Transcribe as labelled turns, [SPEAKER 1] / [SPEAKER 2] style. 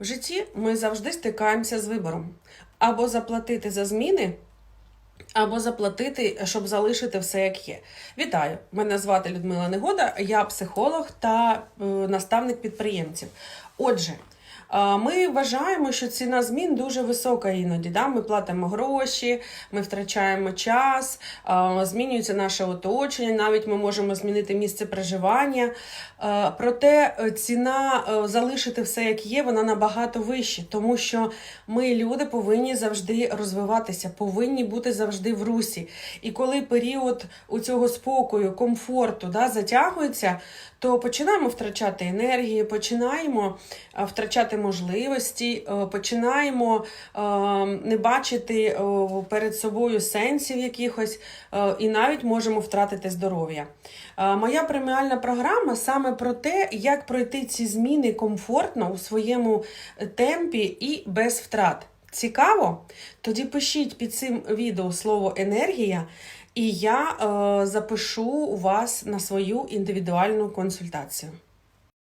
[SPEAKER 1] В житті ми завжди стикаємося з вибором: або заплатити за зміни, або заплатити, щоб залишити все як є. Вітаю! Мене звати Людмила Негода, я психолог та е, наставник підприємців. Отже, ми вважаємо, що ціна змін дуже висока іноді. Да? Ми платимо гроші, ми втрачаємо час, змінюється наше оточення, навіть ми можемо змінити місце проживання. Проте е, ціна е, залишити все як є, вона набагато вища, тому що ми, люди, повинні завжди розвиватися, повинні бути завжди в русі. І коли період у цього спокою, комфорту да, затягується, то починаємо втрачати енергію, починаємо е, втрачати можливості, е, починаємо е, не бачити е, перед собою сенсів якихось, і навіть можемо втратити здоров'я. Моя преміальна програма саме про те, як пройти ці зміни комфортно у своєму темпі і без втрат. Цікаво? Тоді пишіть під цим відео слово енергія, і я запишу вас на свою індивідуальну консультацію.